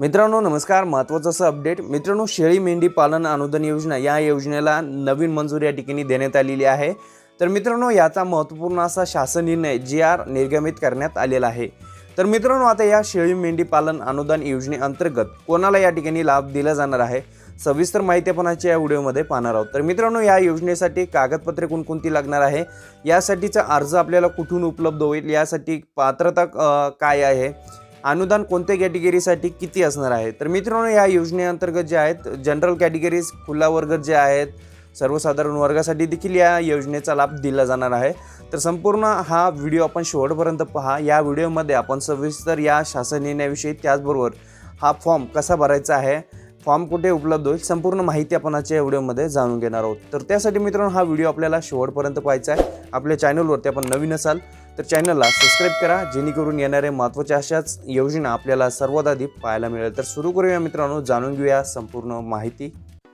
मित्रांनो नमस्कार. महत्त्वाचं असं अपडेट मित्रांनो शेळी मेंढी पालन अनुदान योजना या योजनेला नवीन मंजुरी या ठिकाणी देण्यात आलेली आहे. तर मित्रांनो याचा महत्त्वपूर्ण असा शासन निर्णय जी आर निर्गमित करण्यात आलेला आहे. तर मित्रांनो आता या शेळी मेंढी पालन अनुदान योजनेअंतर्गत कोणाला या ठिकाणी लाभ दिला जाणार आहे? सविस्तर माहिती आपण आजच्या या व्हिडिओमध्ये पाहणार आहोत. तर मित्रांनो या योजनेसाठी कागदपत्रे कोणकोणती लागणार आहे? यासाठीचा अर्ज आपल्याला कुठून उपलब्ध होईल? यासाठी पात्रता काय आहे? अनुदान कोणत्या कॅटेगरीसाठी किती असणार आहे? तर मित्रांनो या योजनेअंतर्गत जे आहेत जनरल कॅटेगरीज खुला वर्ग जे आहेत सर्वसाधारण वर्गासाठी देखील या योजनेचा लाभ दिला जाणार आहे. तर संपूर्ण हा व्हिडिओ आपण शेवटपर्यंत पहा. या व्हिडिओमध्ये आपण सविस्तर या शासन निर्णयाविषयी त्याचबरोबर हा फॉर्म कसा भरायचा आहे फॉर्म कुठे उपलब्ध होईल संपूर्ण माहिती आपण आजच्या व्हिडिओमध्ये जाणून घेणार आहोत. तर त्यासाठी मित्रांनो हा व्हिडिओ आपल्याला शेवटपर्यंत पाहायचा आहे. आपल्या चॅनलवरती आपण नवीन असाल तर चॅनलला सबस्क्राईब करा जेणेकरून येणाऱ्या महत्त्वाच्या अशाच योजना आपल्याला सर्वात आधी पाहायला मिळेल. तर सुरू करूया मित्रांनो जाणून घेऊया संपूर्ण माहिती.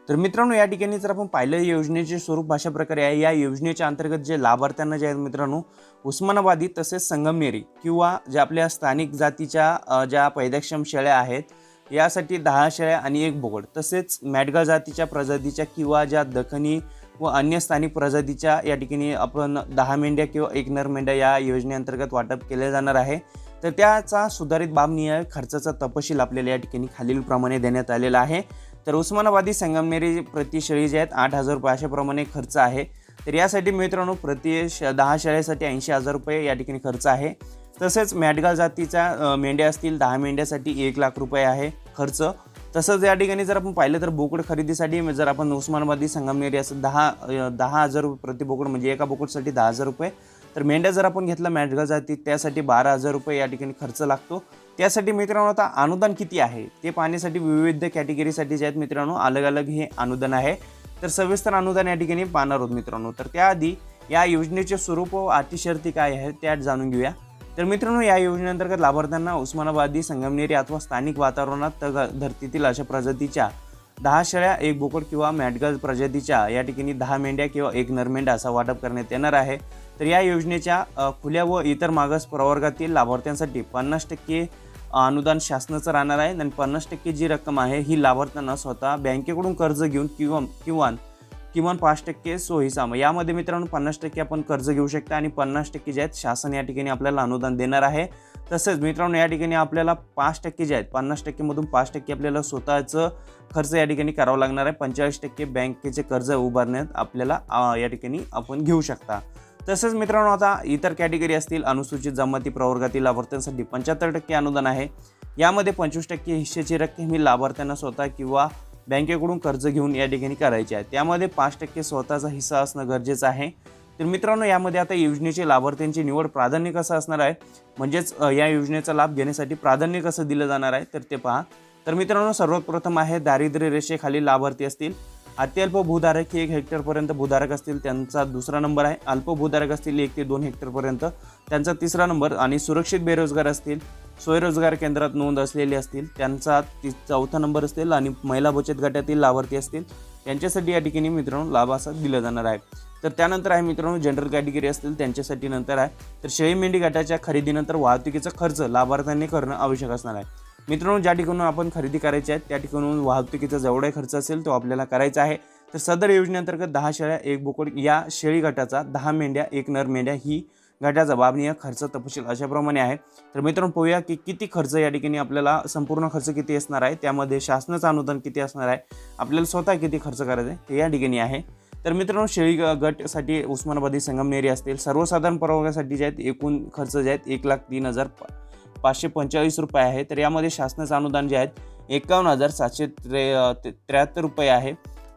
तर मित्रांनो या ठिकाणी जर आपण पाहिलं योजनेचे स्वरूप अशा प्रकारे आहे. या योजनेच्या अंतर्गत जे लाभार्थ्यांना जे आहेत मित्रांनो उस्मानाबादी तसेच संगमनेरी किंवा ज्या आपल्या स्थानिक जातीच्या ज्या पैदाक्षम शेळ्या आहेत यासाठी दहा शेळ्या आणि एक बोगड. तसेच मॅडगा जातीच्या प्रजातीच्या किंवा ज्या दखनी व अन्य स्थानिक प्रजातीच्या या ठिकाणी आपण दहा मेंढ्या किंवा एक नर मेंढ्या या योजनेअंतर्गत वाटप केले जाणार आहे. तर त्याचा सुधारित बाबनीय खर्चाचा तपशील आपल्याला या ठिकाणी खालीलप्रमाणे देण्यात आलेला आहे. तर उस्मानाबादी संगमनेरी प्रति शेळी जे आहेत आठ हजार रुपये अशाप्रमाणे खर्च आहे. तर यासाठी मित्रांनो प्रति श दहा शेळ्यासाठी ऐंशी हजार रुपये या ठिकाणी खर्च आहे. तसेच मॅटगाल जातीच्या मेंढ्या असतील दहा मेंढ्यासाठी एक लाख रुपये आहे खर्च. तसंच या ठिकाणी जर आपण पाहिलं तर बोकड खरेदीसाठी जर आपण उस्मानाबादी संगमनेरी असं दहा दहा हजार रुपये प्रति बोकड म्हणजे एका बोकडसाठी दहा हजार रुपये. तर मेंढ्या जर आपण घेतला मॅटगा जाती त्यासाठी बारा हजार रुपये या ठिकाणी खर्च लागतो. त्यासाठी मित्रांनो आता अनुदान किती आहे? ते पाहण्यासाठी विविध कॅटेगरीसाठी जे आहेत मित्रांनो अलग अलग हे अनुदान आहे. तर सविस्तर अनुदान या ठिकाणी पाहणार आहोत मित्रांनो. तर त्याआधी या योजनेचे स्वरूप व अटी शर्ती काय आहे त्या जाणून घेऊया. तर मित्रांनो या योजनेअंतर्गत लाभार्थ्यांना उस्मानाबादी संगमनेरी अथवा स्थानिक वातावरणात तग धर्तीतील अशा प्रजातीच्या दहा शेळ्या एक बोकड किंवा मॅटगल प्रजातीच्या या ठिकाणी दहा मेंढ्या किंवा एक नरमेंढ्या असा वाटप करण्यात येणार आहे. तर या योजनेच्या खुल्या व इतर मागास प्रवर्गातील लाभार्थ्यांसाठी पन्नास टक्के अनुदान शासनाचं राहणार आहे. आणि पन्नास टक्के जी रक्कम आहे ही लाभार्थ्यांना स्वतः बँकेकडून कर्ज घेऊन किंवा किंवा किमान पाच टक्के सोयीसाम यामध्ये मित्रांनो पन्नास टक्के आपण कर्ज घेऊ शकता आणि पन्नास टक्के जे आहेत शासन या ठिकाणी आपल्याला अनुदान देणार आहे. तसेच मित्रांनो या ठिकाणी आपल्याला पाच टक्के जे आहेत पन्नास टक्केमधून पाच टक्के आपल्याला स्वतःचं खर्च या ठिकाणी करावा लागणार आहे. पंचेचाळीस टक्के बँकेचे कर्ज उभारण्यात आपल्याला या ठिकाणी आपण घेऊ शकता. तसेच मित्रांनो आता इतर कॅटेगरी असतील अनुसूचित जमाती प्रवर्गातील लाभार्थ्यांसाठी पंच्याहत्तर टक्के अनुदान आहे. यामध्ये पंचवीस टक्के हिश्श्याची रक्कम ही लाभार्थ्यांना स्वतः किंवा बँकेकडून कर्ज घेऊन या ठिकाणी करायचे आहे. त्यामध्ये पाच टक्के स्वतःचा हिस्सा असणं गरजेचं आहे. तर मित्रांनो यामध्ये आता योजनेचे लाभार्थ्यांची निवड प्राधान्य कसं असणार आहे? म्हणजेच या योजनेचा लाभ घेण्यासाठी प्राधान्य कसं दिलं जाणार आहे? तर ते पहा. तर मित्रांनो सर्वात प्रथम आहे दारिद्र्य रेषेखाली लाभार्थी असतील. अत्यल्प भूधारक हे एक हेक्टरपर्यंत भूधारक असतील त्यांचा दुसरा नंबर आहे. अल्प भूधारक असतील एक ते दोन हेक्टरपर्यंत. त्यांचा तिसरा नंबर आणि सुरक्षित बेरोजगार असतील. स्वयंरोजगार केंद्रात नोंद असलेले असतील त्यांचा ती चौथा नंबर असतील आणि महिला बचत गटातील लाभार्थी असतील त्यांच्यासाठी या ठिकाणी मित्रांनो लाभ असा दिला जाणार आहे. तर त्यानंतर आहे मित्रांनो जनरल कॅटेगरी असतील त्यांच्यासाठी नंतर आहे. तर शेळी मेंढी गटाच्या खरेदीनंतर वाहतुकीचा खर्च लाभार्थ्यांनी करणं आवश्यक असणार आहे. मित्रांनो ज्या ठिकाणून आपण खरेदी करायची आहे त्या ठिकाणून वाहतुकीचा जेवढाही खर्च असेल तो आपल्याला करायचा आहे. तर सदर योजनेअंतर्गत दहा शेळ्या एक बोकड या शेळी गटाचा दहा मेंढ्या एक नर मेंढ्या ही गटाचा बाबनीय खर्च तपशील अशाप्रमाणे आहे. तर मित्रांनो पाहूया की किती खर्च या ठिकाणी आपल्याला संपूर्ण खर्च किती असणार आहे? त्यामध्ये शासनाचं अनुदान किती असणार आहे? आपल्याला स्वतः किती खर्च करायचा आहे ते या ठिकाणी आहे. तर मित्रांनो शेळी ग- गटसाठी उस्मानाबादी संगमनेरी असतील. सर्वसाधारण परवान्यासाठी जे आहेत एकूण खर्च जे आहेत एक लाख तीन हजार पाचशे पंचेचाळीस रुपये आहे. तर यामध्ये शासनाचं अनुदान जे आहेत एकावन्न हजार सातशे त्रे ते- त्र्याहत्तर रुपये आहे.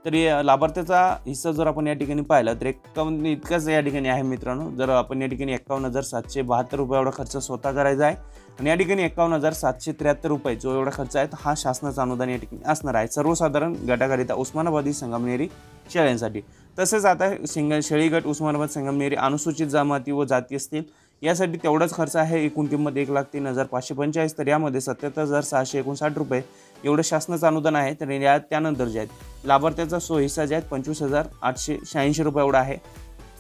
तर लाभार्थ्याचा हिस्सा जर आपण या ठिकाणी पाहिला तर एकावन्न इतकाच या ठिकाणी आहे मित्रांनो. जर आपण या ठिकाणी एकावन्न हजार सातशे बहात्तर रुपये एवढा खर्च स्वतः करायचा आहे आणि या ठिकाणी एकावन्न हजार सातशे त्र्याहत्तर रुपये जो एवढा खर्च आहे हा शासनाचा अनुदान या ठिकाणी असणार आहे. सर्वसाधारण गटाकरिता उस्मानाबादी संगमनेरी शेळ्यांसाठी. तसेच आता सिंग शेळी गट उस्मानाबाद संगमनेरी अनुसूचित जमाती व जाती असतील यासाठी तेवढाच खर्च आहे. एकूण किंमत एक लाख तीन हजार पाचशे पंचेचाळीस. तर यामध्ये सत्याहत्तर हजार सहाशे एकोणसाठ रुपये एवढं शासनाचं अनुदान आहे. तर या त्यानंतर जे आहेत लाभार्थ्याचा सो हिस्सा जे आहेत पंचवीस हजार आठशे शहाऐंशी रुपये एवढा आहे.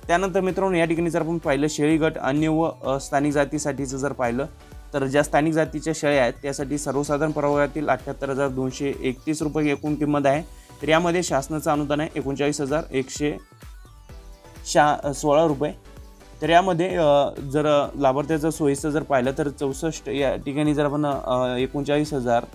त्यानंतर मित्रांनो या ठिकाणी जर आपण पाहिलं शेळी गट अन्य व स्थानिक जातीसाठीचं जर पाहिलं तर ज्या स्थानिक जातीच्या शेळ्या आहेत त्यासाठी सर्वसाधारण प्रवर्गातील अठ्ठ्याहत्तर हजार दोनशे एकतीस रुपये एकूण किंमत आहे. तर यामध्ये शासनाचं अनुदान आहे एकोणचाळीस हजार एकशे शहा सोळा रुपये. तर यामध्ये जर लाभार्थ्याचं सोयीचं जर पाहिलं तर चौसष्ट या ठिकाणी जर आपण एकोणचाळीस हजार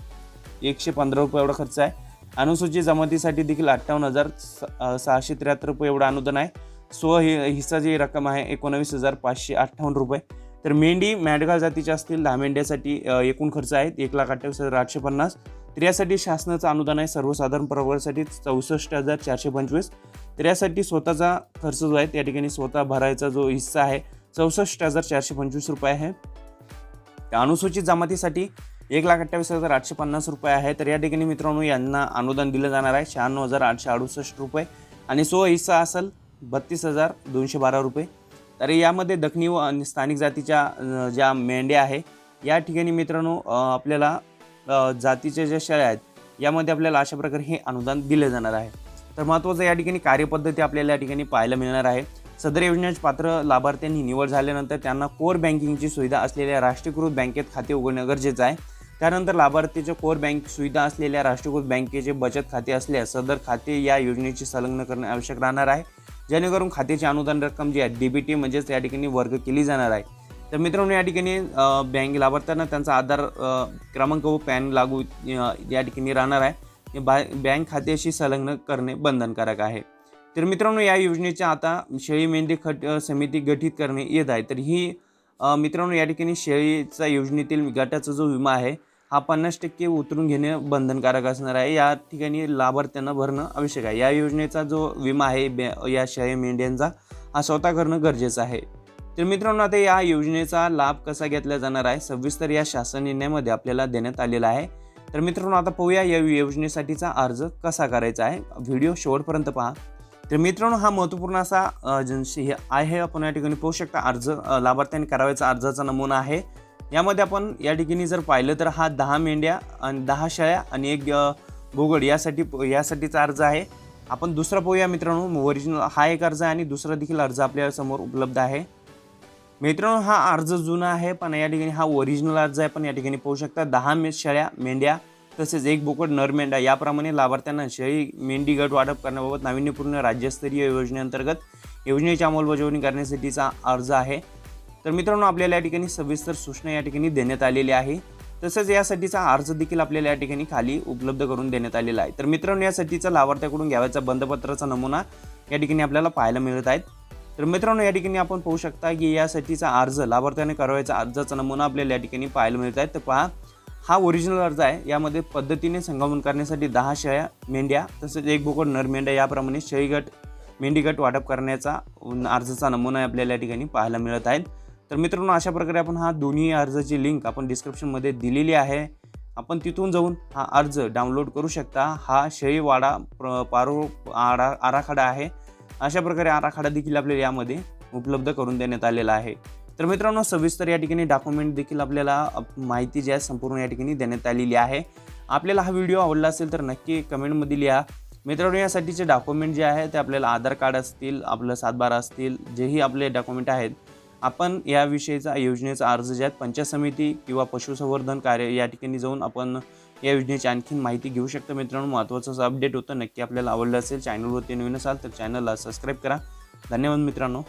एकशे पंधरा रुपये एवढा खर्च आहे. अनुसूचित जमातीसाठी देखील अठ्ठावन्न हजार स- सहाशे त्र्याहत्तर रुपये एवढं अनुदान आहे. सो हि हिस्सा जी रक्कम आहे एकोणावीस हजार पाचशे अठ्ठावन्न रुपये. तर मेंढी मॅडगाळ जातीच्या असतील दहा मेंढ्यासाठी एकूण खर्च आहेत एक लाख अठ्ठावीस हजार आठशे पन्नास. तर यासाठी शासनाचं अनुदान आहे सर्वसाधारण प्रवर्गासाठी चौसष्ट हजार चारशे पंचवीस. तर यासाठी स्वतःचा खर्च जो आहे त्या ठिकाणी स्वतः भरायचा जो हिस्सा आहे चौसष्ट हजार चारशे पंचवीस रुपये आहे. अनुसूचित जमातीसाठी एक लाख अठ्ठावीस हजार आठशे पन्नास रुपये आहे. तर या ठिकाणी मित्रांनो यांना अनुदान दिलं जाणार आहे शहाण्णव हजार आठशे अडुसष्ट रुपये. आणि सो हिस्सा असेल बत्तीस हजार दोनशे बारा रुपये. तर यामध्ये दखनी व आणि स्थानिक जातीच्या ज्या मेंढ्या आहे या ठिकाणी मित्रांनो आपल्याला जातीच्या ज्या शेळ्या आहेत यामध्ये आपल्याला अशा प्रकारे हे अनुदान दिले जाणार आहे. तर महत्त्वाचं या ठिकाणी कार्यपद्धती आपल्याला या ठिकाणी पाहायला मिळणार आहे. सदर योजनेचे पात्र लाभार्थ्यांनी निवड झाल्यानंतर त्यांना कोर बँकिंगची सुविधा असलेल्या राष्ट्रीयकृत बँकेत खाते उघडणं गरजेचं आहे. त्यानंतर लाभार्थीचे कोर बँक सुविधा असलेल्या राष्ट्रीयकृत बँकेचे बचत खाते असल्यास सदर खाते या योजनेची संलग्न करणे आवश्यक राहणार आहे. जेणेकरून खात्याची अनुदान रक्कम जी आहे डी बी टी म्हणजेच या ठिकाणी वर्ग केली जाणार आहे. तर मित्रांनो या ठिकाणी बँक लाभार्थ्यांना त्यांचा आधार क्रमांक व पॅन लागू या ठिकाणी राहणार आहे. हे बँक खात्याशी संलग्न करणे बंधनकारक आहे. तर मित्रांनो या योजनेच्या आता शेळी मेंढी खट समिती गठीत करणे येत आहे. तर ही मित्रांनो या ठिकाणी शेळीचा योजनेतील गटाचा जो विमा आहे हा पन्नास टक्के उतरून घेणे बंधनकारक असणार आहे. या ठिकाणी लाभार्थ्यांना भरणं आवश्यक आहे. या योजनेचा जो विमा आहे बे- या शेळी मेंढ्यांचा हा स्वतः करणं गरजेचं आहे. तर मित्रांनो आता या योजनेचा लाभ कसा घेतला जाणार आहे? सविस्तर या शासन निर्णयामध्ये आपल्याला देण्यात आलेला आहे. तर मित्रांनो आता पाहूया या योजनेसाठीचा अर्ज कसा करायचा आहे. व्हिडिओ शेवटपर्यंत पहा. तर मित्रांनो हा महत्त्वपूर्ण असा जनशी हे आहे. आपण या ठिकाणी पाहू शकता अर्ज लाभार्थ्याने लाभार्थ्यांनी करावायचा अर्जाचा नमुना आहे. यामध्ये आपण या ठिकाणी जर पाहिलं तर हा दहा मेंढ्या आणि दहा शाळ्या आणि एक अ, बोगड यासाठी यासाठीचा अर्ज आहे. आपण दुसरा पाहूया मित्रांनो ओरिजिनल हा एक अर्ज आहे आणि दुसरा देखील अर्ज आपल्यासमोर उपलब्ध आहे. मित्रांनो हा अर्ज जुना आहे पण या ठिकाणी हा ओरिजिनल अर्ज आहे. पण या ठिकाणी पाहू शकता दहा मे शेळ्या मेंढ्या तसेच एक बोकड नर मेंढ्या. याप्रमाणे लाभार्थ्यांना शेळी मेंढी गट वाटप करण्याबाबत नाविन्यपूर्ण राज्यस्तरीय योजनेअंतर्गत योजनेची अंमलबजावणी करण्यासाठीचा अर्ज आहे. तर मित्रांनो आपल्याला या ठिकाणी सविस्तर सूचना या ठिकाणी देण्यात आलेली आहे. तसेच यासाठीचा अर्ज देखील आपल्याला या ठिकाणी खाली उपलब्ध करून देण्यात आलेला आहे. तर मित्रांनो यासाठीचा लाभार्थ्याकडून घ्यावायचा बंधपत्राचा नमुना या ठिकाणी आपल्याला पाहायला मिळत आहेत. तर मित्रांनो या ठिकाणी आपण पाहू शकता की यासाठीचा अर्ज लाभार्थ्याने करावायचा अर्जाचा नमुना आपल्याला या ठिकाणी पाहायला मिळत आहे. तर पहा हा ओरिजिनल अर्ज आहे. यामध्ये पद्धतीने संगमन करण्यासाठी दहा शेळ्या मेंढ्या तसेच एक बोकड नर मेंढ्या याप्रमाणे शेळीगट मेंढीगट वाटप करण्याचा अर्जाचा नमुना आपल्याला या ठिकाणी पाहायला मिळत आहेत तर मित्रांनो अशा प्रकारे आपण हा दोन्ही अर्जाची लिंक आपण डिस्क्रिप्शनमध्ये दिलेली आहे. आपण तिथून जाऊन हा अर्ज डाउनलोड करू शकता. हा शेळीवाडा प्र पारो आरा आराखडा आहे. अशा प्रकारे आराखडा देखील आपल्याला यामध्ये उपलब्ध करून देण्यात आलेला आहे. तर मित्रांनो सविस्तर या ठिकाणी डॉक्युमेंट देखील आपल्याला माहिती जी आहे संपूर्ण या ठिकाणी देण्यात आलेली आहे. आपल्याला हा व्हिडिओ आवडला असेल तर नक्की कमेंटमध्ये लिहा मित्रांनो यासाठीचे डॉक्युमेंट जे आहे ते आपल्याला आधार कार्ड असतील आपलं सातबारा असतील जेही आपले डॉक्युमेंट आहेत आपण याविषयीचा योजनेचा अर्ज जे आहेत पंचायत समिती किंवा पशुसंवर्धन कार्य या ठिकाणी जाऊन आपण या योजनेची आणखीन माहिती घेऊ शकता मित्रांनो. महत्त्वाचं असं अपडेट होतं नक्की आपल्याला आवडलं असेल चॅनलवरती नवीन असाल तर चॅनलला सबस्क्राईब करा. धन्यवाद मित्रांनो.